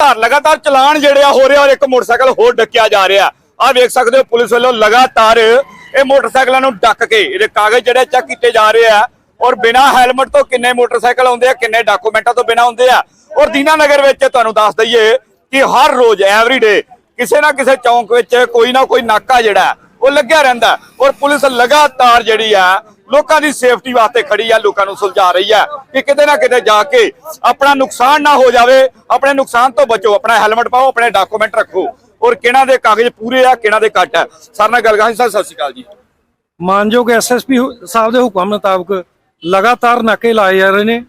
ਲਗਾਤਾਰ ਲਗਾਤਾਰ ਚਲਾਨ ਜਿਹੜੇ ਆ ਹੋ ਰਿਹਾ ਔਰ ਇੱਕ ਮੋਟਰਸਾਈਕਲ ਹੋਰ ਡੱਕਿਆ ਜਾ ਰਿਹਾ। ਆ ਵੇਖ ਸਕਦੇ ਹੋ ਪੁਲਿਸ ਵੱਲੋਂ ਲਗਾਤਾਰ ਇਹ ਮੋਟਰਸਾਈਕਲਾਂ ਨੂੰ ਡੱਕ ਕੇ ਇਹਦੇ ਕਾਗਜ਼ ਜਿਹੜੇ ਚੈੱਕ ਕੀਤੇ ਜਾ ਰਹੇ ਆ ਔਰ ਬਿਨਾ ਹੈਲਮਟ ਤੋਂ ਕਿੰਨੇ ਮੋਟਰਸਾਈਕਲ ਆਉਂਦੇ ਆ ਕਿੰਨੇ ਡਾਕੂਮੈਂਟਾਂ ਤੋਂ ਬਿਨਾ ਆਉਂਦੇ ਆ। ਔਰ ਦੀਨਾਨਗਰ ਵਿੱਚ ਤੁਹਾਨੂੰ ਦੱਸ ਦਈਏ ਕਿ ਹਰ ਰੋਜ਼ ਐਵਰੀ ਡੇ ਕਿਸੇ ਨਾ ਕਿਸੇ ਚੌਂਕ ਵਿੱਚ ਕੋਈ ਨਾ ਕੋਈ ਨਾਕਾ ਜਿਹੜਾ ਹੈ, ਉਹ ਲੱਗਿਆ ਰਹਿੰਦਾ। ਔਰ ਪੁਲਿਸ ਲਗਾਤਾਰ ਜਿਹੜੀ ਆ ਲੋਕਾਂ ਦੀ ਸੇਫਟੀ ਵਾਸਤੇ ਖੜੀ ਆ, ਲੋਕਾਂ ਨੂੰ ਸੁਲਝਾ ਰਹੀ ਆ ਕਿ ਕਿਤੇ ਨਾ ਕਿਤੇ ਜਾ ਕੇ ਆਪਣਾ ਨੁਕਸਾਨ ਨਾ ਹੋ ਜਾਵੇ, ਆਪਣੇ ਨੁਕਸਾਨ ਤੋਂ ਬਚੋ, ਆਪਣਾ ਹੈਲਮਟ ਪਾਓ, ਆਪਣੇ ਡਾਕੂਮੈਂਟ ਰੱਖੋ। ਔਰ ਕਿਹਨਾਂ ਦੇ ਕਾਗਜ਼ ਪੂਰੇ ਆ, ਕਿਹਨਾਂ ਦੇ ਘੱਟ ਆ। ਸਰ ਨਾਲ ਗੱਲ ਕਰਾਂਗੇ। ਸਰ, ਸਤਿ ਸ਼੍ਰੀ ਅਕਾਲ ਜੀ। ਮਾਨਯੋਗ ਐਸਐਸਪੀ ਸਾਹਿਬ ਦੇ ਹੁਕਮ ਮੁਤਾਬਕ ਲਗਾਤਾਰ ਨਾਕੇ ਲਾਏ ਜਾ ਰਹੇ ਨੇ।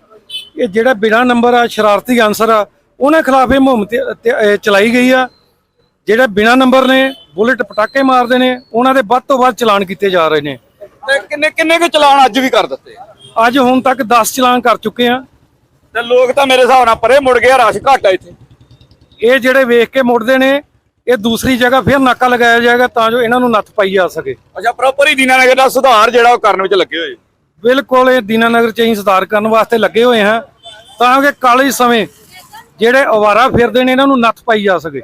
ਇਹ ਜਿਹੜਾ ਬਿਨਾ ਨੰਬਰ ਆ, ਸ਼ਰਾਰਤੀ ਅਨਸਰ ਆ, ਉਹਨਾਂ ਖਿਲਾਫ ਇਹ ਮੁਹਿੰਮ ਚਲਾਈ ਗਈ ਆ। ਜਿਹੜੇ ਬਿਨਾ ਨੰਬਰ ਨੇ, ਬੁਲਟ ਪਟਾਕੇ ਮਾਰਦੇ ਨੇ, ਉਹਨਾਂ ਦੇ ਵੱਧ ਤੋਂ ਵੱਧ ਚਲਾਨ ਕੀਤੇ ਜਾ ਰਹੇ ਨੇ। ਤੇ ਕਿੰਨੇ ਕਿੰਨੇ ਕੁ ਚਲਾਨ ਅੱਜ ਵੀ ਕਰ ਦਿੱਤੇ? ਅੱਜ ਹੁਣ ਤੱਕ 10 ਚਲਾਨ ਕਰ ਚੁੱਕੇ ਆ। ਤੇ ਲੋਕ ਤਾਂ ਮੇਰੇ ਹਿਸਾਬ ਨਾਲ ਪਰੇ ਮੁੜ ਗਏ ਰਸ਼ ਘੱਟ ਆ ਇੱਥੇ। ਇਹ ਜਿਹੜੇ ਵੇਖ ਕੇ ਮੁੜਦੇ ਨੇ ਇਹ ਦੂਸਰੀ ਜਗ੍ਹਾ ਫਿਰ ਨਾਕਾ ਲਗਾਇਆ ਜਾਏਗਾ ਤਾਂ ਜੋ ਇਹਨਾਂ ਨੂੰ ਨੱਥ ਪਾਈ ਜਾ ਸਕੇ। ਅੱਛਾ ਪ੍ਰੋਪਰ ਹੀ ਦੀਨਾਨਗਰ ਦਾ ਸੁਧਾਰ ਜਿਹੜਾ ਉਹ ਕਰਨ ਵਿੱਚ ਲੱਗੇ ਹੋਏ। ਬਿਲਕੁਲ ਇਹ ਦੀਨਾਨਗਰ ਚ ਅਸੀਂ ਸੁਧਾਰ ਕਰਨ ਵਾਸਤੇ ਲੱਗੇ ਹੋਏ ਹਾਂ ਤਾਂ ਕਿ ਕਾਲੇ ਸਮੇਂ ਜਿਹੜੇ ਅਵਾਰਾ ਫਿਰਦੇ ਨੇ ਇਹਨਾਂ ਨੂੰ ਨੱਥ ਪਾਈ ਜਾ ਸਕੇ।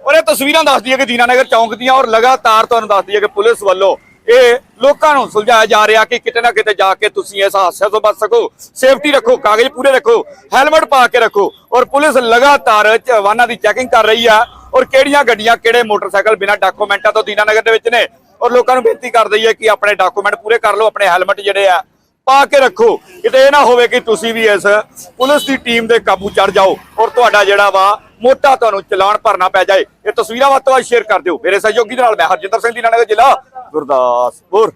ਔਰ ਇਹ ਤਸਵੀਰਾਂ ਦੱਸਦੀ ਹੈ ਕਿ ਦੀਨਾਨਗਰ ਚੌਂਕ ਦੀਆਂ ਔਰ ਲਗਾਤਾਰ ਤੁਹਾਨੂੰ ਦੱਸਦੀ ਹੈ ਕਿ ਪੁਲਿਸ ਵੱਲੋਂ ਇਹ ਲੋਕਾਂ ਨੂੰ ਸੁਲਝਾਇਆ ਜਾ ਰਿਹਾ ਕਿ ਕਿਤੇ ਨਾ ਕਿਤੇ ਜਾ ਕੇ ਤੁਸੀਂ ਇਸ ਹਾਦਸੇ ਤੋਂ ਬਚ ਸਕੋ। ਸੇਫਟੀ ਰੱਖੋ, ਕਾਗਜ਼ ਪੂਰੇ ਰੱਖੋ ਹੈਲਮਟ ਪਾ ਕੇ ਰੱਖੋ ਔਰ ਪੁਲਿਸ ਲਗਾਤਾਰ ਵਾਹਨਾਂ ਦੀ ਚੈਕਿੰਗ ਕਰ ਰਹੀ ਆ ਔਰ ਕਿਹੜੀਆਂ ਗੱਡੀਆਂ ਕਿਹੜੇ ਮੋਟਰਸਾਈਕਲ ਬਿਨਾਂ ਡਾਕੂਮੈਂਟਾਂ ਤੋਂ ਦੀਨਾਨਗਰ ਦੇ ਵਿੱਚ ਨੇ ਔਰ ਲੋਕਾਂ ਨੂੰ ਬੇਨਤੀ ਕਰ ਹੈ ਕਿ ਆਪਣੇ ਡਾਕੂਮੈਂਟ ਪੂਰੇ ਕਰ ਲਓ, ਆਪਣੇ ਹੈਲਮਟ ਜਿਹੜੇ ਆ ਪਾ ਕੇ ਰੱਖੋ। ਕਿਤੇ ਇਹ ਨਾ ਹੋਵੇ ਕਿ ਤੁਸੀਂ ਵੀ ਇਸ ਪੁਲਿਸ ਦੀ ਟੀਮ ਦੇ ਕਾਬੂ ਚੜ ਜਾਓ ਔਰ ਤੁਹਾਡਾ ਜਿਹੜਾ ਵਾ ਮੋਟਾ ਤੁਹਾਨੂੰ ਚਲਾਨ ਭਰਨਾ ਪੈ ਜਾਏ। ਇਹ ਤਸਵੀਰਾਂ ਵੱਧ ਤੋਂ ਵੱਧ ਸ਼ੇਅਰ ਕਰ ਦਿਓ। ਮੇਰੇ ਸਹਿਯੋਗੀ ਦੇ ਨਾਲ ਮੈਂ ਹਰਜਿੰਦਰ ਸਿੰਘ ਦੀਨਾਨਗਰ ਜ਼ਿਲ੍ਹਾ ਗੁਰਦਾਸਪੁਰ।